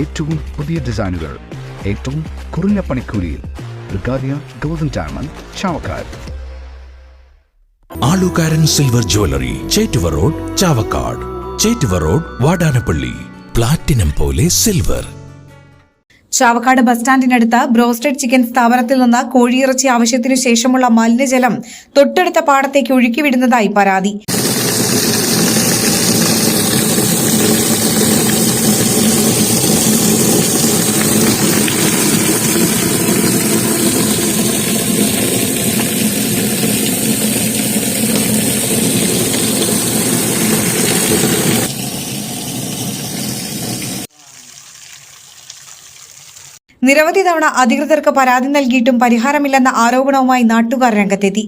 ഏറ്റവും പുതിയ ഡിസൈനുകൾ ഏറ്റവും കുറഞ്ഞ പണിക്കൂലിയിൽ ബ്രിഗാദിയ golden diamond Chavakkad. Alukkaran silver jewellery Chettuva road Chavakkad. Chettuva road Vadanappally. Platinum പോലെ സിൽവർ ചാവക്കാട് ബസ് സ്റ്റാൻഡിനടുത്ത് ബ്രോസ്റ്റഡ് ചിക്കൻ സ്ഥാപനത്തിൽ നിന്ന് കോഴിയിറച്ചി ആവശ്യത്തിനു ശേഷമുള്ള മലിനജലം തൊട്ടടുത്ത പാടത്തേക്ക് ഒഴുക്കിവിടുന്നതായി പരാതി. നിരവധി തവണ അധികൃതർക്ക് പരാതി നൽകിയിട്ടും പരിഹാരമില്ലെന്ന ആരോപണവുമായി നാട്ടുകാർ രംഗത്തെത്തി.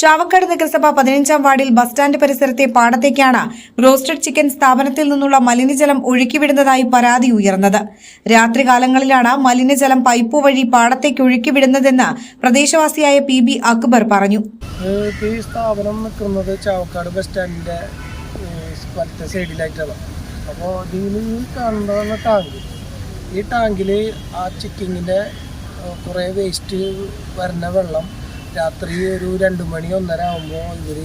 ചാവക്കാട് നഗരസഭ പതിനഞ്ചാം വാർഡിൽ ബസ് സ്റ്റാൻഡ് പരിസരത്തെ പാടത്തേക്കാണ് റോസ്റ്റഡ് ചിക്കൻ സ്ഥാപനത്തിൽ നിന്നുള്ള മലിനജലം ഒഴുക്കിവിടുന്നതായി പരാതി ഉയർന്നത്. രാത്രികാലങ്ങളിലാണ് മലിനജലം പൈപ്പ് വഴി പാടത്തേക്ക് ഒഴുക്കിവിടുന്നതെന്ന് പ്രദേശവാസിയായ പി ബി അക്ബർ പറഞ്ഞു. ഈ സ്ഥാപനം നിൽക്കുന്നത് ചാവക്കാട് ബസ് സ്റ്റാൻഡിന്റെ സൈഡിലായിട്ടാണ്. അപ്പോൾ ഇതിൽ കാണുന്നതാണ് ഈ ടാങ്കിൽ ആ ചിക്കിങ്ങിന്റെ കുറേ വേസ്റ്റ് വരുന്ന വെള്ളം രാത്രി ഒരു രണ്ട് മണി ഒന്നര ആകുമ്പോൾ ഇവർ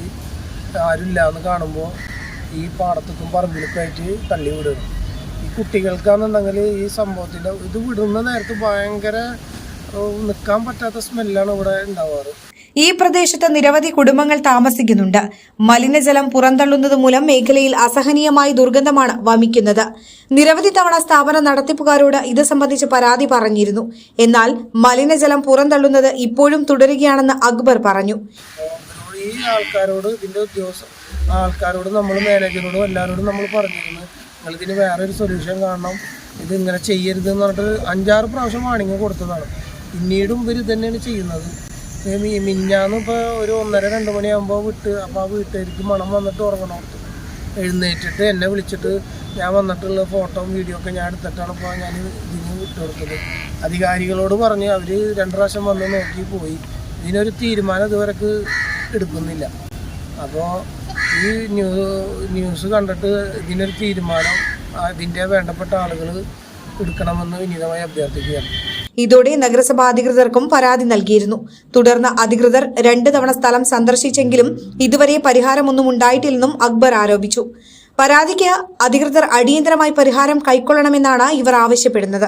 ആരുമില്ല എന്ന് കാണുമ്പോൾ ഈ പാടത്തേക്കും പറമ്പിലൊക്കെ ആയിട്ട് തള്ളി വിടും. ഈ കുട്ടികൾക്കാണെന്നുണ്ടെങ്കിൽ ഈ സംഭവത്തിന്റെ ഇത് വിടുന്ന നേരത്ത് ഭയങ്കര നിൽക്കാൻ പറ്റാത്ത സ്മെല്ലാണ് ഇവിടെ ഉണ്ടാവാറ്. ഈ പ്രദേശത്ത് നിരവധി കുടുംബങ്ങൾ താമസിക്കുന്നുണ്ട്. മലിനജലം പുറന്തള്ളുന്നത് മൂലം മേഖലയിൽ അസഹനീയമായ ദുർഗന്ധമാണ് വമിക്കുന്നത്. നിരവധി തവണ സ്ഥാപന നടത്തിപ്പുകാരോട് ഇത് സംബന്ധിച്ച് പരാതി പറഞ്ഞിരുന്നു. എന്നാൽ മലിനജലം പുറന്തള്ളുന്നത് ഇപ്പോഴും തുടരുകയാണെന്ന് അക്ബർ പറഞ്ഞു. ഈ ആൾക്കാരോട് ഇതിന്റെ ഉദ്യോഗസ്ഥ ആൾക്കാരോട് നമ്മൾ മാനേജറോടും എല്ലാവരോടും നമ്മൾ പറഞ്ഞിരുന്നു. നിങ്ങൾ ഇതിന് വേറൊരു സൊല്യൂഷൻ കാണണം. ഇത് ഇങ്ങനെ ചെയ്യരുത് എന്ന് പറഞ്ഞിട്ട് അഞ്ചാറ് പ്രാവശ്യം വാണിംഗ് കൊടുത്തതാണ്. പിന്നീടും ഇവർ തന്നെയാണ് ചെയ്യുന്നത്. മിഞ്ഞാന്ന് ഇപ്പോൾ ഒരു ഒന്നര രണ്ട് മണിയാകുമ്പോൾ വിട്ട് അപ്പോൾ ആ വീട്ടുകാർക്ക് മണം വന്നിട്ട് ഉറങ്ങണം. എഴുന്നേറ്റിട്ട് എന്നെ വിളിച്ചിട്ട് ഞാൻ വന്നിട്ടുള്ള ഫോട്ടോയും വീഡിയോ ഒക്കെ ഞാൻ എടുത്തിട്ടാണ് ഇപ്പോൾ ഞാൻ ഇതിന് വിട്ടു കൊടുത്തത്. അധികാരികളോട് പറഞ്ഞ് അവർ രണ്ട് പ്രാവശ്യം വന്ന് നോക്കി പോയി. ഇതിനൊരു തീരുമാനം ഇതുവരെക്ക് എടുക്കുന്നില്ല. അപ്പോൾ ഈ ന്യൂ ന്യൂസ് കണ്ടിട്ട് ഇതിനൊരു തീരുമാനം അതിന്റെ വേണ്ടപ്പെട്ട ആളുകൾ എടുക്കണമെന്ന് വിനീതമായി അഭ്യർത്ഥിക്കുകയാണ്. ഇതോടെ നഗരസഭാ അധികൃതർക്കും പരാതി നൽകിയിരുന്നു. തുടർന്ന് അധികൃതർ രണ്ട് തവണ സ്ഥലം സന്ദർശിച്ചെങ്കിലും ഇതുവരെ പരിഹാരമൊന്നും ഉണ്ടായിട്ടില്ലെന്നും അക്ബർ ആരോപിച്ചു. പരാതിക്ക് അധികൃതർ അടിയന്തരമായി പരിഹാരം കൈക്കൊള്ളണമെന്നാണ് ഇവർ ആവശ്യപ്പെടുന്നത്.